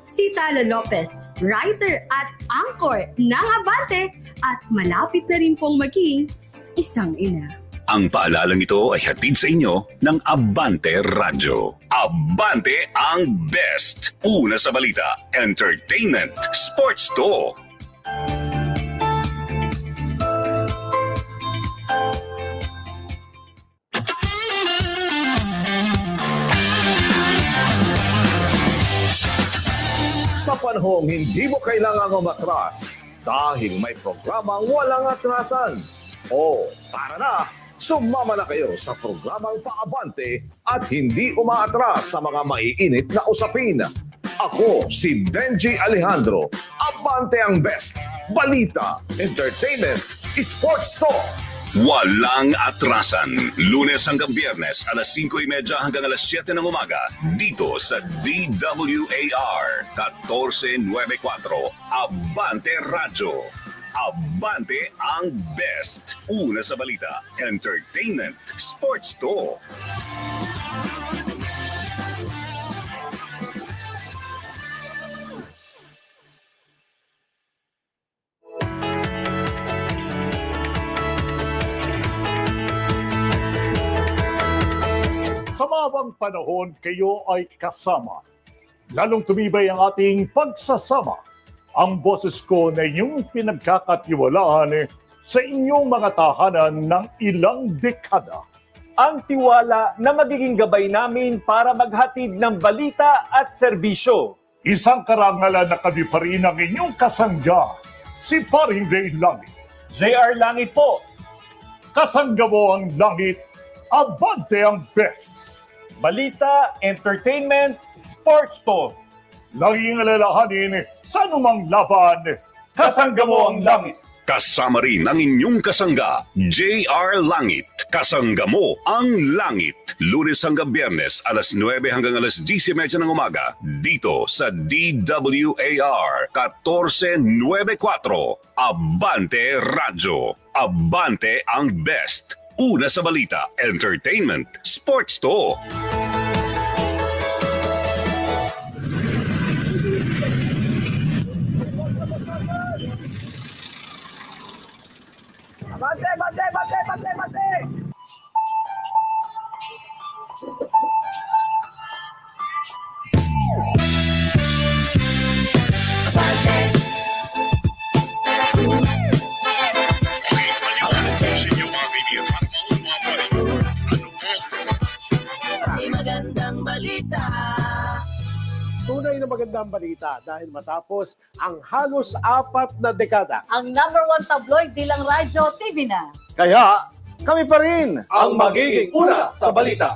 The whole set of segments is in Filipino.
si Tala Lopez, writer at anchor ng Abante at malapit na rin pong maging isang ina. Ang paalalang ito ay hatid sa inyo ng Abante Radyo. Abante ang best. Una sa balita, entertainment, sports to. Panahong hindi mo kailangang umatras dahil may programang walang atrasan. O, tara na! Sumama na kayo sa programang paabante at hindi umaatras sa mga maiinit na usapin. Ako si Benji Alejandro. Abante ang best. Balita, entertainment, sports talk. Walang atrasan. Lunes hanggang biyernes, alas 5.30 hanggang alas 7 ng umaga. Dito sa DWAR 1494. Abante Radyo. Abante ang best. Una sa balita, entertainment, sports to. Panahon, kayo ay kasama. Lalong tumibay ang ating pagsasama. Ang boses ko na inyong pinagkakatiwalaan sa inyong mga tahanan ng ilang dekada. ang tiwala na magiging gabay namin para maghatid ng balita at serbisyo. Isang karangalan na kami pa rin ang inyong kasangga, si Paring Ray Langit. JR Langit po, Kasangga mo ang langit, abante ang best. Balita, entertainment, sports to. Laging alalahanin sa anumang laban, Kasangga mo ang langit. Kasama rin ang inyong kasangga, JR Langit. Kasangga mo ang langit. Lunes hanggang biyernes, alas 9 hanggang alas 10.30 ng umaga. Dito sa DWAR 1494. Abante Radyo. Abante ang best. Una sa balita, entertainment, sports to. Tunay na magandang balita dahil matapos ang halos apat na dekada. ang number one tabloid bilang radyo TV na. Kaya kami pa rin Ang magiging una sa balita.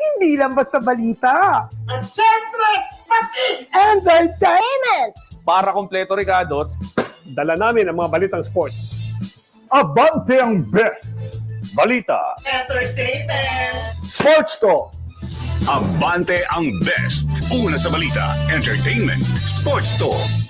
Hindi lang basta balita. At syempre, pati entertainment! Para kompleto Ricardos, Dala namin ang mga balitang sports. abante ang best. balita, Sports to! Abante ang best. Una sa balita, entertainment, sports to.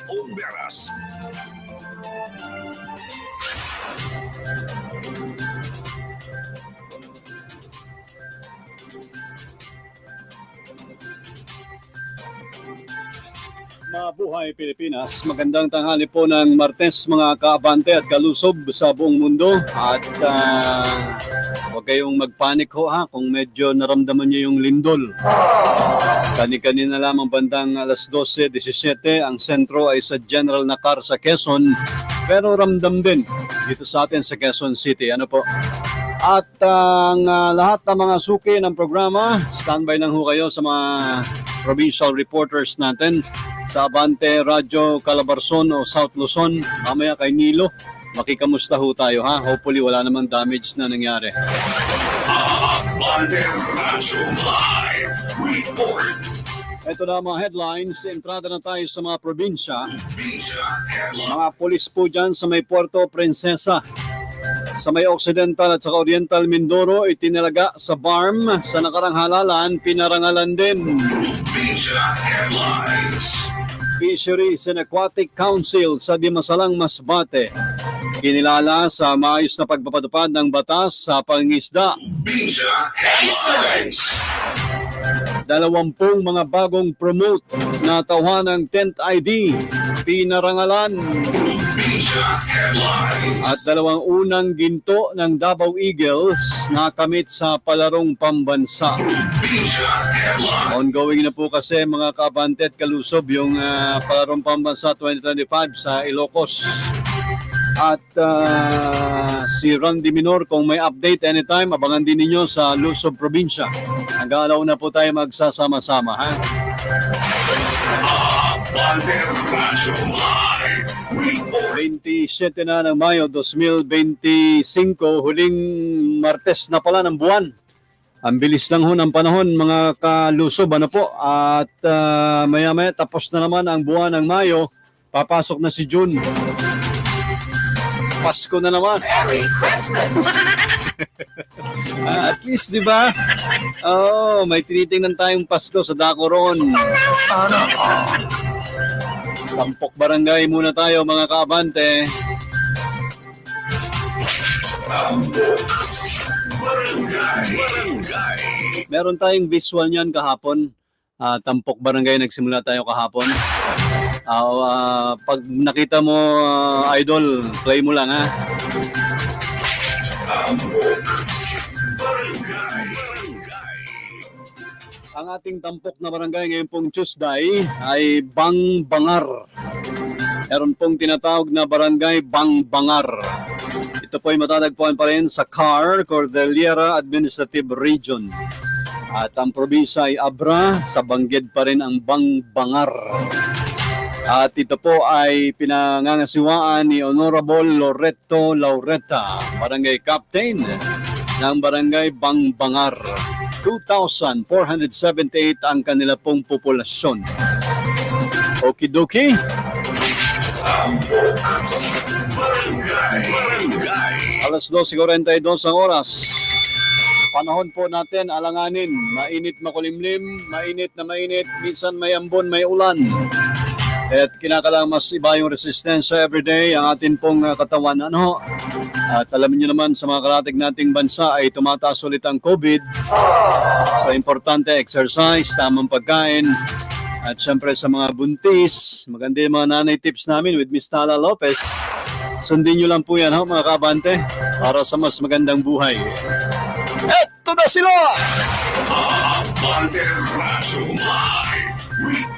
Beras. Mabuhay Pilipinas. Magandang tanghali po ng Martes mga kaabante at kalusob sa buong mundo. At ah, huwag kayong magpanik ho ha kung medyo naramdaman niyo yung lindol. Kani-kanina lamang bandang alas 12.17 ang sentro ay sa General Nakar sa Quezon. Pero ramdam din dito sa atin sa Quezon City. Ano po? At ang ah, lahat ng mga suki ng programa, standby lang ho kayo sa mga provincial reporters natin sa Abante Radio Calabarzon o South Luzon, mamaya kay Nilo. Makikamusta ho tayo ha. Hopefully wala namang damage na nangyari. Ito na mga headlines. Entrada na tayo sa mga probinsya. Mga polis po dyan sa may Puerto Princesa. Sa may Occidental at saka Oriental Mindoro, itinalaga sa BARM. Sa nakarang halalan, pinarangalan din. Fisheries and Aquatic Council sa Dimasalang Masbate. Kinilala sa maayos na pagpapatupad ng batas sa pangisda. Excellence. Dalawampung mga bagong promote na tauhan ng tent ID, pinarangalan at dalawang unang ginto ng Davao Eagles na kamit sa palarong pambansa. Ongoing na po kasi mga kabante at kalusob yung ah, palarong pambansa 2025 sa Ilocos. At ah, si Randy Minor, kung may update anytime, abangan din ninyo sa Lusob Probinsya. Hanggang alaw na po tayo magsasama-sama. Ha? Report. 27 na ng Mayo 2025, huling Martes na pala ng buwan. Ang bilis lang ho ng panahon mga kalusob ano po at ah, maya-maya tapos na naman ang buwan ng Mayo, papasok na si June. Pasko na naman. Merry Christmas! at least, di ba? Oh, may tinitingnan tayong Pasko sa Dacoron. Sana Tampok barangay muna tayo mga kaabante. Meron tayong visual niyan kahapon. Ah, Tampok barangay nagsimula tayo kahapon. Ah, ah, pag nakita mo ah, idol, play mo lang ha. Ang ating tampok na barangay ngayon pong Tuesday ay Bang Bangar. Meron pong tinatawag na barangay Bang Bangar. Ito po ay matatagpuan pa rin sa CAR, Cordillera Administrative Region. At ang probinsya ay Abra, sa Bangged pa rin ang Bang Bangar. At ito po ay pinangangasiwaan ni Honorable Loreto Laureta, Barangay Captain ng Barangay Bang Bangar. 2,478 ang kanila pong populasyon. Okidoki. Alas 12.42 ang oras. Panahon po natin alanganin, mainit makulimlim, mainit na mainit, minsan may ambon, may ulan. At kinakalang mas iba yung resistensya everyday ang atin pong uh, katawan. Ano? At alam niyo naman sa mga karatig nating bansa ay tumataas ulit ang COVID. So importante exercise, tamang pagkain. At syempre sa mga buntis, maganda yung mga nanay tips namin with Miss Tala Lopez. Sundin nyo lang po yan ha, mga kabante para sa mas magandang buhay. Eto na sila! Abante Report.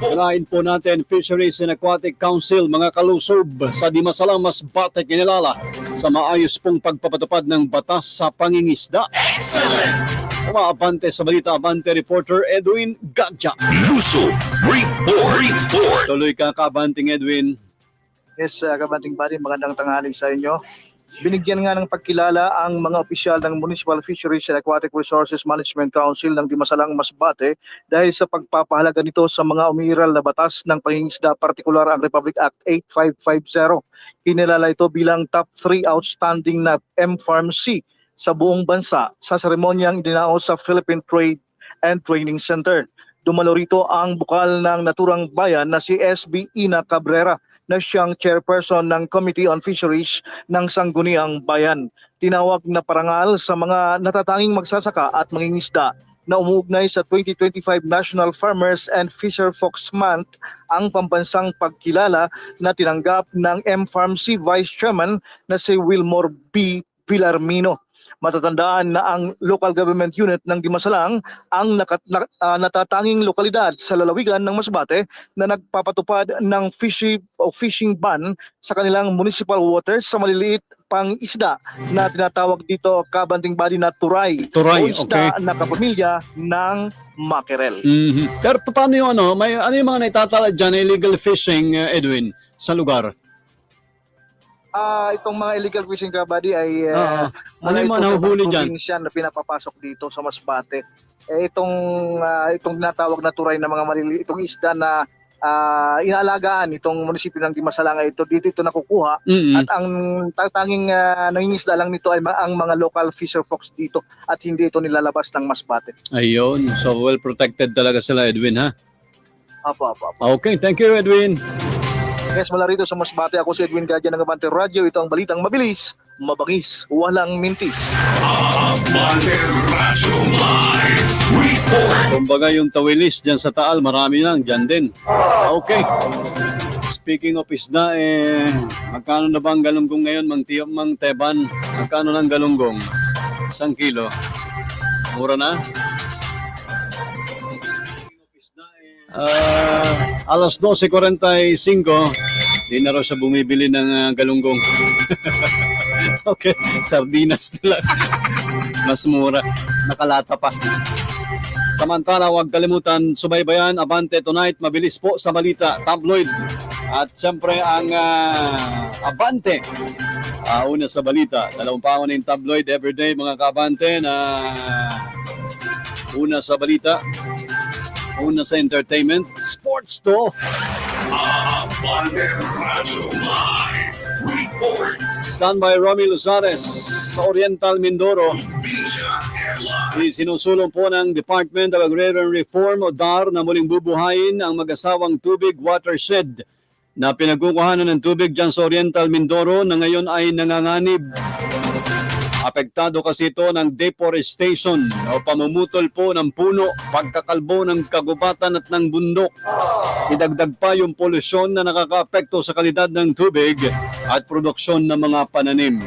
Unahin po natin Fisheries and Aquatic Council, mga kalusob sa Dimasalang Masbate kinilala sa maayos pong pagpapatupad ng batas sa pangingisda. Excellent. Umaabante sa balita abante reporter Edwin Gadja. Lusob Report. Report. Tuloy ka kabanting Edwin. Yes, uh, Kabanting Bari, magandang tanghali sa inyo. Binigyan nga ng pagkilala ang mga opisyal ng Municipal Fisheries and Aquatic Resources Management Council ng Dimasalang Masbate dahil sa pagpapahalaga nito sa mga umiiral na batas ng pangingisda, partikular ang Republic Act 8550. Kinilala ito bilang top 3 outstanding na M-Farm-C sa buong bansa sa seremonyang idinaos sa Philippine Trade and Training Center. Dumalo rito ang bukal ng naturang bayan na si SB Ina Cabrera na siyang chairperson ng Committee on Fisheries ng Sangguniang Bayan. Tinawag na parangal sa mga natatanging magsasaka at mangingisda na umuugnay sa 2025 National Farmers and Fisher Folks Month ang pambansang pagkilala na tinanggap ng M-Farm-C Vice Chairman na si Wilmore B. Villarmino. Matatandaan na ang local government unit ng Dimasalang ang nakat, na, ah, natatanging lokalidad sa lalawigan ng Masbate na nagpapatupad ng fishy o fishing ban sa kanilang municipal waters sa maliliit pang isda na tinatawag dito kabanting body na turay, Turay, o isda na kapamilya ng mackerel. Mhm. Pero paano yung ano, may ano yung mga naitatala dyan illegal fishing uh, Edwin sa lugar? Ah, itong mga illegal fishing kabady ay Oo. uh, Ano yung mga nahuhuli dyan? probinsya na pinapapasok dito sa Masbate. Eh, itong ah, itong tinatawag na turay na mga maliliit, itong isda na ah, inaalagaan itong munisipyo ng Dimasalanga ito dito ito nakukuha Mm-mm. at ang tatanging uh, nangingisda lang nito ay ma- ang mga local fisher folks dito at hindi ito nilalabas ng Masbate. Ayun. So well protected talaga sila, Edwin, ha? Apo, apo, apo. Okay, thank you, Edwin. Yes, mula rito sa Masbate, ako si Edwin Gadya ng Abante Radio. Ito ang balitang mabilis, mabangis, walang mintis. Abante Radyo Live Report. Kumbaga yung tawilis dyan sa Taal, marami lang, dyan din. Okay. Speaking of isda, eh, magkano na ba ang galunggong ngayon, Mang Tio, Mang Teban? Magkano na ang galunggong? Isang kilo. Mura na? Ah, alas 12.45, di na raw siya bumibili ng ah, galunggong. okay, sardinas na lang. Mas mura. Nakalata pa. Samantala, huwag kalimutan, subaybayan, Abante Tonight, mabilis po sa balita, tabloid. At siyempre ang ah, Abante, ah, una sa balita. Dalawang pangon ng tabloid everyday, mga kabante na una sa balita, una sa entertainment, sports to. Report. Standby Romy Luzares sa Oriental Mindoro. Probinsya Headline. Sinusulong po ng Department of Agrarian Reform o DAR na muling bubuhayin ang mag-asawang tubig watershed na pinagkukuhanan ng tubig dyan sa Oriental Mindoro na ngayon ay nanganganib. Apektado kasi ito ng deforestation o pamumutol po ng puno, pagkakalbo ng kagubatan at ng bundok. Idagdag pa yung polusyon na nakakaapekto sa kalidad ng tubig at produksyon ng mga pananim.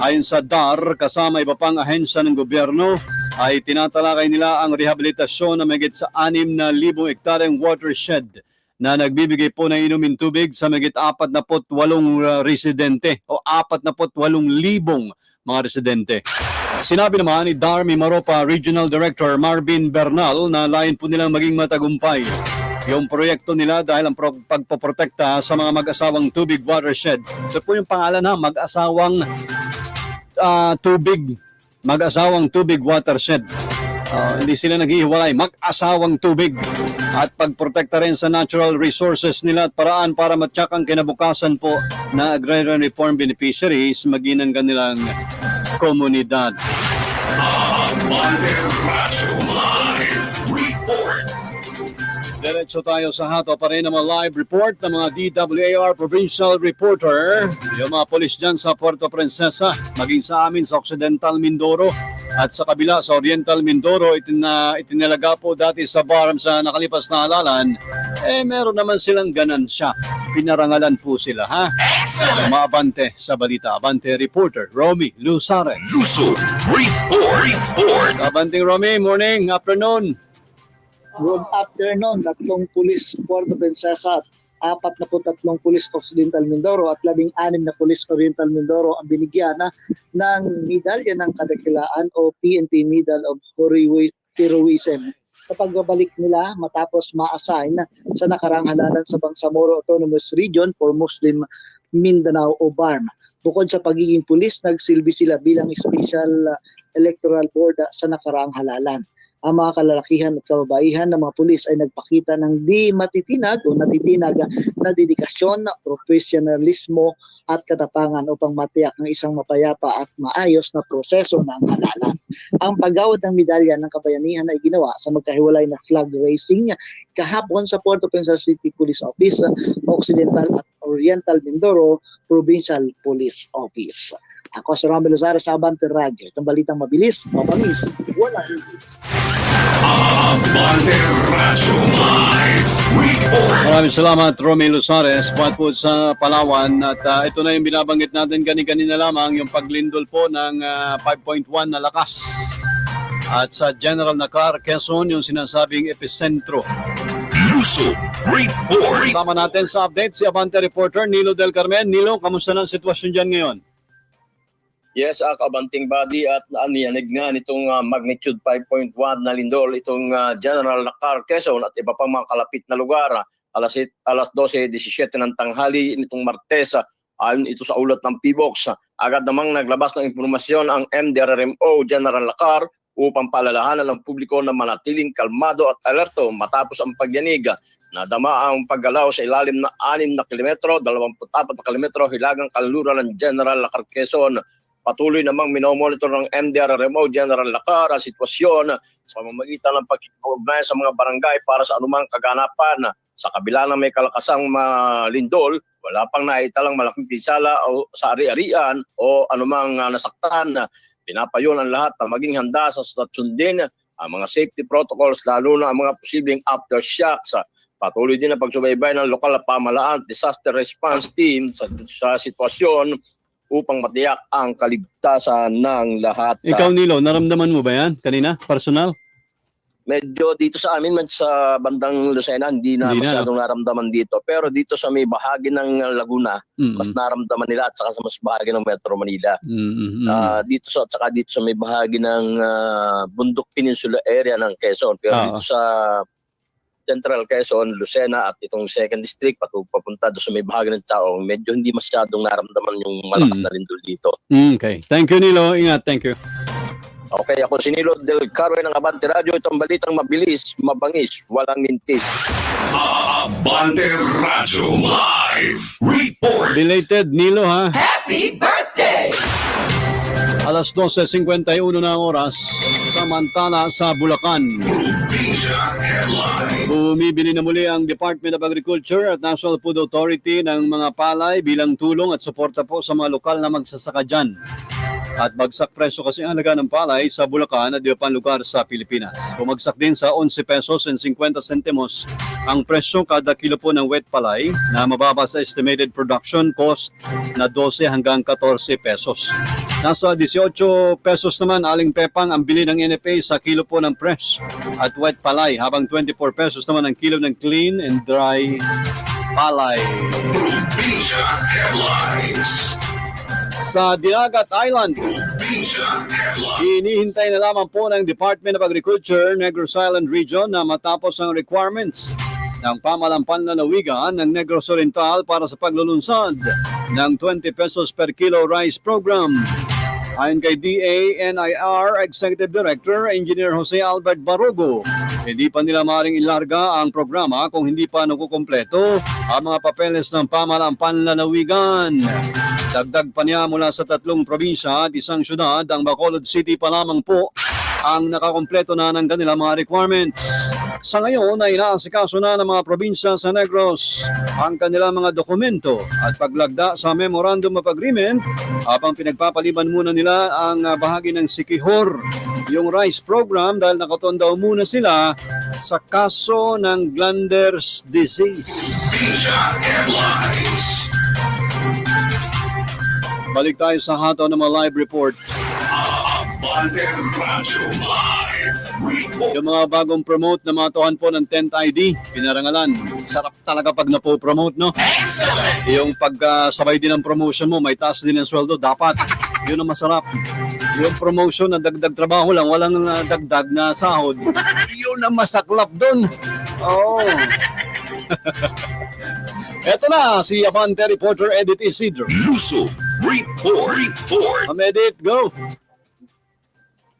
Ayon sa DAR, kasama iba pang ahensya ng gobyerno, ay tinatalakay nila ang rehabilitasyon ng megit sa 6,000 hektaryang watershed na nagbibigay po ng inumin tubig sa megit 48 uh, residente o 48,000 mga residente. Sinabi naman ni Darmi Maropa Regional Director Marvin Bernal na lain po nilang maging matagumpay yung proyekto nila dahil ang pro- pagpoprotekta sa mga mag-asawang tubig watershed. Ito po yung pangalan ha, mag-asawang ah, tubig, mag-asawang tubig watershed. Ah, hindi sila naghihiwalay, mag-asawang tubig at pagprotekta rin sa natural resources nila at paraan para matyak ang kinabukasan po na agrarian reform beneficiaries maging ang kanilang komunidad. Diretso tayo sa hato pa rin ng live report ng mga DWAR provincial reporter. Yung mga polis dyan sa Puerto Princesa, maging sa amin sa Occidental Mindoro at sa kabila sa Oriental Mindoro, itina, itinalaga po dati sa Barham sa nakalipas na halalan, eh meron naman silang ganansya. Pinarangalan po sila, ha? Maabante sa balita. Abante reporter, Romy Lusare. Luso Report. Report. Abanting Romy, morning, afternoon. Good afternoon, tatlong pulis Puerto Princesa apat na tatlong pulis Occidental Mindoro at labing anim na pulis Oriental Mindoro ang binigyan na ng medalya ng kadakilaan o PNP Medal of Heroi- Heroism sa pagbabalik nila matapos ma-assign sa nakarang halalan sa Bangsamoro Autonomous Region for Muslim Mindanao o BARM. Bukod sa pagiging pulis, nagsilbi sila bilang Special uh, Electoral Board uh, sa nakaraang halalan ang mga kalalakihan at kababaihan ng mga pulis ay nagpakita ng di matitinag o natitinag na dedikasyon, profesionalismo at katapangan upang matiyak ng isang mapayapa at maayos na proseso ng halalan. Ang paggawad ng medalya ng kabayanihan ay ginawa sa magkahiwalay na flag raising kahapon sa Puerto Princesa City Police Office, Occidental at Oriental Mindoro Provincial Police Office. Ako si Romel Lozaro sa Abante Radio. Itong balitang mabilis, mapamis, wala Abante Radyo Live Report. Maraming salamat, Romy Lusares, Bad Food sa Palawan. At ah, ito na yung binabanggit natin gani-ganina lamang, yung paglindol po ng ah, 5.1 na lakas. At sa General Nakar, Quezon, yung sinasabing epicentro. Luso Report. Kasama natin sa update si Abante reporter Nilo Del Carmen. Nilo, kamusta na ang sitwasyon dyan ngayon? Yes, ah, kabanting body at aniyanig nga nitong ah, magnitude 5.1 na lindol itong ah, General Nakar, Quezon at iba pang mga kalapit na lugar. alas, alas 12.17 ng tanghali nitong Martes, ah, Ayon ito sa ulat ng PBOX, agad namang naglabas ng impormasyon ang MDRRMO General Lacar upang paalalahanan ng publiko na manatiling kalmado at alerto matapos ang pagyanig. Nadama ang paggalaw sa ilalim na 6 na kilometro, 24 na kilometro hilagang kanluran ng General Lacar Quezon. Patuloy namang minomonitor ng MDRRMO General Lacar ang sitwasyon sa pamamagitan ng pagkikaugnay sa mga barangay para sa anumang kaganapan. Sa kabila ng may kalakasang malindol, wala pang naitalang malaking pinsala o sa ari-arian o anumang uh, nasaktan. Pinapayon ang lahat na maging handa sa sundin ang mga safety protocols lalo na ang mga posibleng aftershocks. Patuloy din ang pagsubaybay ng lokal na pamalaan disaster response team sa, sa sitwasyon upang matiyak ang kaligtasan ng lahat. Ikaw, Nilo, naramdaman mo ba yan kanina? Personal? medyo dito sa amin med sa bandang Lucena hindi na Hindi na, masyadong naramdaman dito pero dito sa may bahagi ng Laguna Mm, mas naramdaman nila at saka sa mas bahagi ng Metro Manila mm, mm, mm. Ah, dito sa at saka dito sa may bahagi ng ah, Bundok Peninsula area ng Quezon pero Oo. dito sa Central Quezon, Lucena at itong second district patu papunta doon sa may bahagi ng tao medyo hindi masyadong naramdaman yung malakas Mm. na lindol dito. Mm, okay. Thank you, Nilo. Ingat. Thank you. Okay, ako si Nilo Del Carmen ng Abante Radio. Itong balitang mabilis, mabangis, walang mintis. Abante Radyo Live Report. Belated Nilo, ha? Happy birthday! Alas 12.51 na ang oras. Samantala sa Bulacan. Bumibili na muli ang Department of Agriculture at National Food Authority ng mga palay bilang tulong at suporta po sa mga lokal na magsasaka dyan. At bagsak presyo kasi ang halaga ng palay sa Bulacan at iba pang lugar sa Pilipinas. Bumagsak din sa 11 pesos and 50 centimos ang presyo kada kilo po ng wet palay na mababa sa estimated production cost na 12 hanggang 14 pesos. Nasa 18 pesos naman aling pepang ang bili ng NFA sa kilo po ng fresh at wet palay habang 24 pesos naman ang kilo ng clean and dry palay. Sa Dinagat Island. Hinihintay na lamang po ng Department of Agriculture, Negros Island Region na matapos ang requirements ng pamalampan na nawigan ng Negros Oriental para sa paglulunsad ng 20 pesos per kilo rice program. Ayon kay DA-NIR Executive Director Engineer Jose Albert Barugo, hindi pa nila maaaring ilarga ang programa kung hindi pa nakukompleto ang mga papeles ng pamalampan na nawigan. Dagdag pa niya mula sa tatlong probinsya at isang syudad, ang Bacolod City pa lamang po ang nakakompleto na ng kanilang mga requirements. Sa ngayon ay inaasikaso na ng mga probinsya sa Negros ang kanilang mga dokumento at paglagda sa Memorandum of Agreement habang pinagpapaliban muna nila ang ah, bahagi ng Sikihor, yung rice program dahil nakatuon daw muna sila sa kaso ng Glanders disease. Balik tayo sa hataw ng mga live report. Abante Radyo Live. Yung mga bagong promote na matuhan po ng 10th ID, pinarangalan. Sarap talaga pag napo-promote, no? Excellent! Yung pagkasabay din ng promotion mo, may taas din ang sweldo, dapat. Yun ang masarap. Yung promotion na dagdag trabaho lang, walang uh, dagdag na sahod. Yun ang masaklap doon. Oo. Oh. Eto na, si Abante reporter Edith Isidro. Luso Report. Report. Ma'am Edith, go!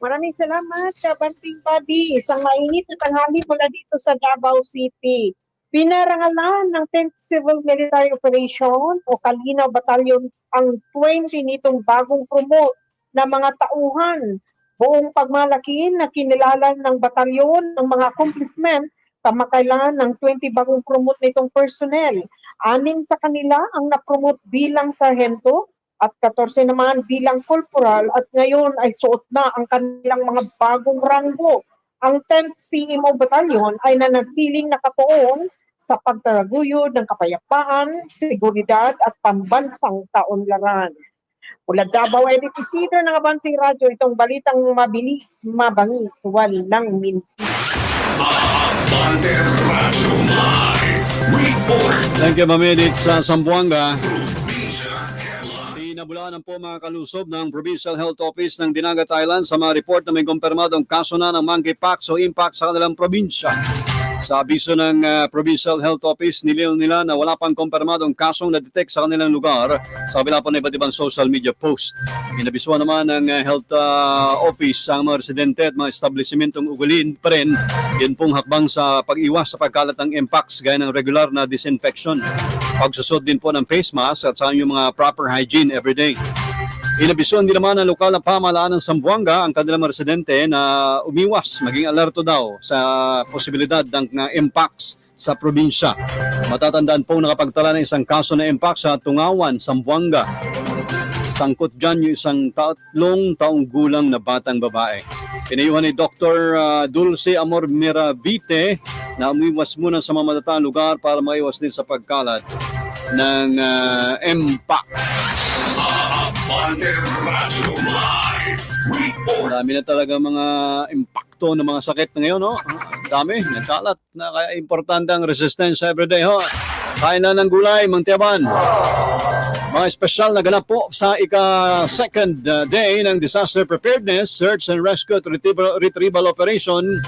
Maraming salamat, Kabanting Bobby. Isang mainit na tanghali mula dito sa Davao City. Pinarangalan ng 10th Civil Military Operation o Kalinaw Battalion ang 20 nitong bagong promote na mga tauhan. Buong pagmalaki na kinilala ng batalyon ng mga accomplishment kamakailan ng 20 bagong promote nitong personnel. Anim sa kanila ang na-promote bilang sarhento at 14 naman bilang corporal at ngayon ay suot na ang kanilang mga bagong ranggo. Ang 10th CMO Battalion ay nanatiling nakatuon sa pagtaraguyod ng kapayapaan, seguridad at pambansang taonlaran. Mula Davao Edit Isidro ng Abanting Radyo, itong balitang mabilis, mabangis, walang mintis. Abante Radyo Live Report. Thank you, Ma'am Edith, sa Zamboanga. Pinabulanan po mga kalusob ng Provincial Health Office ng Dinagat Island sa mga report na may kumpirmadong kaso na ng monkeypox o impact sa kanilang probinsya. Sa abiso ng ah, Provincial Health Office, nilinaw nila na wala pang kumpirmadong kasong na-detect sa kanilang lugar sa kabila po ng iba't ibang social media post. Inabisuan naman ng ah, Health ah, Office ang mga residente at mga establishmentong ugulin pa rin yun pong hakbang sa pag-iwas sa pagkalat ng impacts gaya ng regular na disinfection. Pagsusot din po ng face mask at sa yung mga proper hygiene everyday. Inabisuan din naman ng lokal na pamahalaan ng Sambuanga ang kanilang residente na umiwas, maging alerto daw sa posibilidad ng impacts sa probinsya. Matatandaan po nakapagtala ng isang kaso na impact sa Tungawan, Sambuanga. Sangkot dyan yung isang tatlong taong gulang na batang babae. Pinayuhan ni Dr. uh, Dulce Amor Miravite na umiwas muna sa mga matatang lugar para maiwas din sa pagkalat ng uh, impact. Marami na talaga mga impacto ng mga sakit na ngayon, no? Ang Dami, nagkalat. Na kaya importante ang resistance everyday, ho. Kain na ng gulay, mangtiyaban. Mga espesyal na ganap po sa ika-second uh, day ng Disaster Preparedness, Search and Rescue at Retrieval, Retrieval Operation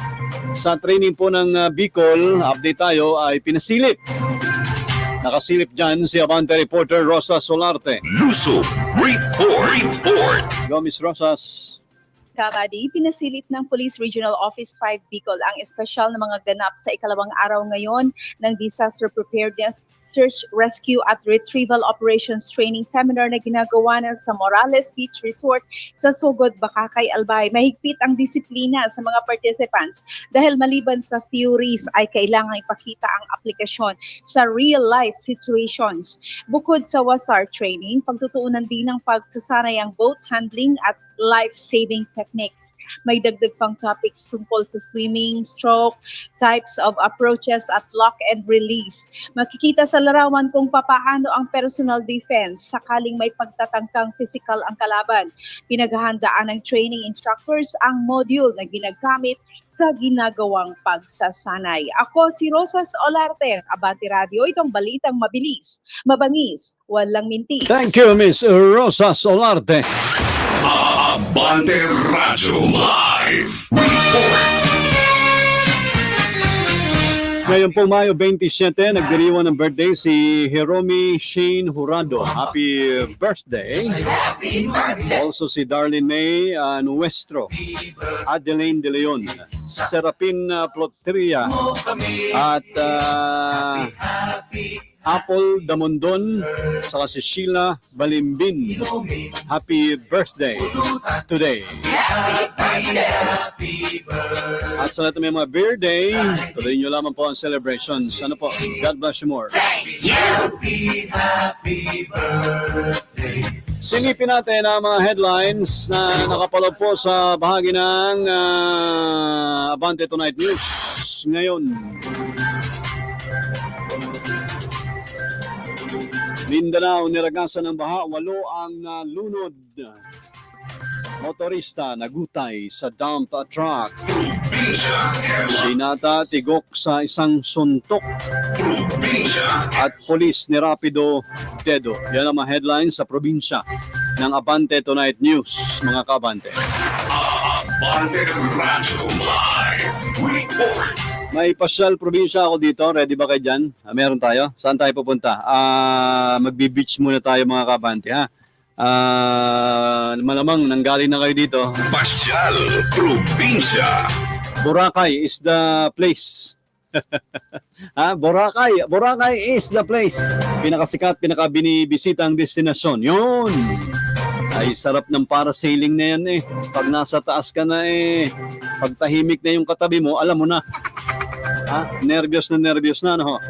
sa training po ng uh, Bicol, update tayo, ay pinasilip. Nakasilip dyan si Avante reporter Rosa Solarte. Luso Report. Report. Go, Miss Rosas. Kakadi, pinasilip ng Police Regional Office 5 Bicol ang espesyal na mga ganap sa ikalawang araw ngayon ng Disaster Preparedness, Search, Rescue at Retrieval Operations Training Seminar na ginagawa ng sa Morales Beach Resort sa Sugod, Bakakay, Albay. Mahigpit ang disiplina sa mga participants dahil maliban sa theories ay kailangang ipakita ang aplikasyon sa real-life situations. Bukod sa WASAR training, pagtutuunan din ng pagsasanay ang boat handling at life-saving techniques. May dagdag pang topics tungkol sa swimming, stroke, types of approaches at lock and release. Makikita sa larawan kung papaano ang personal defense sakaling may pagtatangkang physical ang kalaban. Pinaghahandaan ng training instructors ang module na ginagamit sa ginagawang pagsasanay. Ako si Rosas Olarte, Abati Radio. Itong balitang mabilis, mabangis, walang minti. Thank you, Miss Rosa Solarte. Abante Radyo Live Report. Ngayon po Mayo 27, nagdiriwan ng birthday si Hiromi Shane Jurado. Happy birthday. Also si Darlene May uh, Nuestro, Adeline De Leon, Serapin uh, Plotria, at uh, Apple Damondon, saka si Sheila Balimbin. Happy birthday today. At sa lahat ng mga birthday, tuloy nyo lamang po ang celebrations. Ano po? God bless you more. Silipin natin ang mga headlines na nakapalog po sa bahagi ng ah, Abante Tonight News. Ngayon, Mindanao, niragasan ng baha, walo ang nalunod. Motorista nagutay sa dump truck. Dinata tigok sa isang suntok. At polis ni Rapido Dedo. Yan ang mga headlines sa probinsya ng Abante Tonight News, mga kabante. Abante Radyo Live Report. May pasyal probinsya ako dito. Ready ba kayo dyan? Ah, meron tayo? Saan tayo pupunta? Ah, magbi-beach muna tayo mga kabante ha. Ah, malamang nanggaling na kayo dito. Pasyal Probinsya. Boracay is the place. ha, Boracay, Boracay is the place. Pinakasikat, pinakabinibisita ang destinasyon. Yun. Ay sarap ng parasailing na yan eh. Pag nasa taas ka na eh, pag tahimik na yung katabi mo, alam mo na. Ha? Nervyos na nervyos na, no?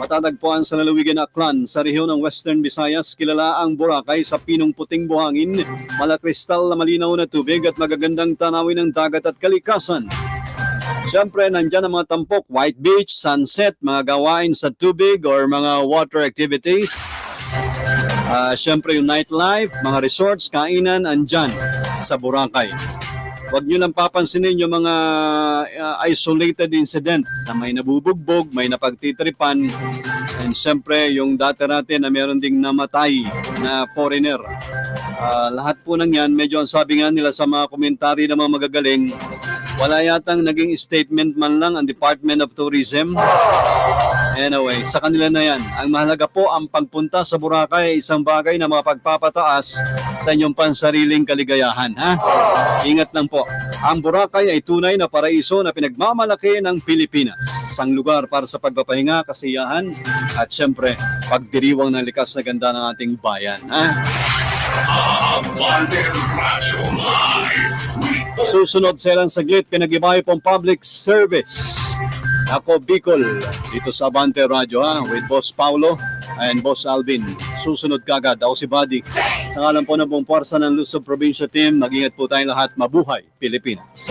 Matatagpuan sa lalawigan na Aklan sa rehiyon ng Western Visayas, kilala ang Boracay sa pinong puting buhangin, malakristal na malinaw na tubig at magagandang tanawin ng dagat at kalikasan. Siyempre, nandyan ang mga tampok, white beach, sunset, mga gawain sa tubig or mga water activities. Ah, Siyempre, yung nightlife, mga resorts, kainan, andyan sa Boracay. Huwag nyo lang papansinin yung mga uh, isolated incident na may nabubugbog, may napagtitripan, and siyempre yung dati natin na meron ding namatay na foreigner. Ah, lahat po ng yan, medyo ang sabi nga nila sa mga komentary ng mga magagaling, Wala yatang naging statement man lang ang Department of Tourism. Anyway, sa kanila na yan. Ang mahalaga po, ang pagpunta sa Boracay ay isang bagay na mapagpapataas sa inyong pansariling kaligayahan. Ha? Ingat lang po. Ang Boracay ay tunay na paraiso na pinagmamalaki ng Pilipinas. Isang lugar para sa pagpapahinga, kasiyahan, at syempre, pagdiriwang ng likas na ganda ng ating bayan. Ha? Susunod sa ilang saglit, pinag-ibahe pong public service. Ako, Bicol, dito sa Abante Radio ha, with Boss Paulo and Boss Alvin. Susunod kagad, ako si Buddy. Sa ngalan po ng buong puwersa ng Luzon Provincia Team, mag-ingat po tayong lahat. Mabuhay, Pilipinas!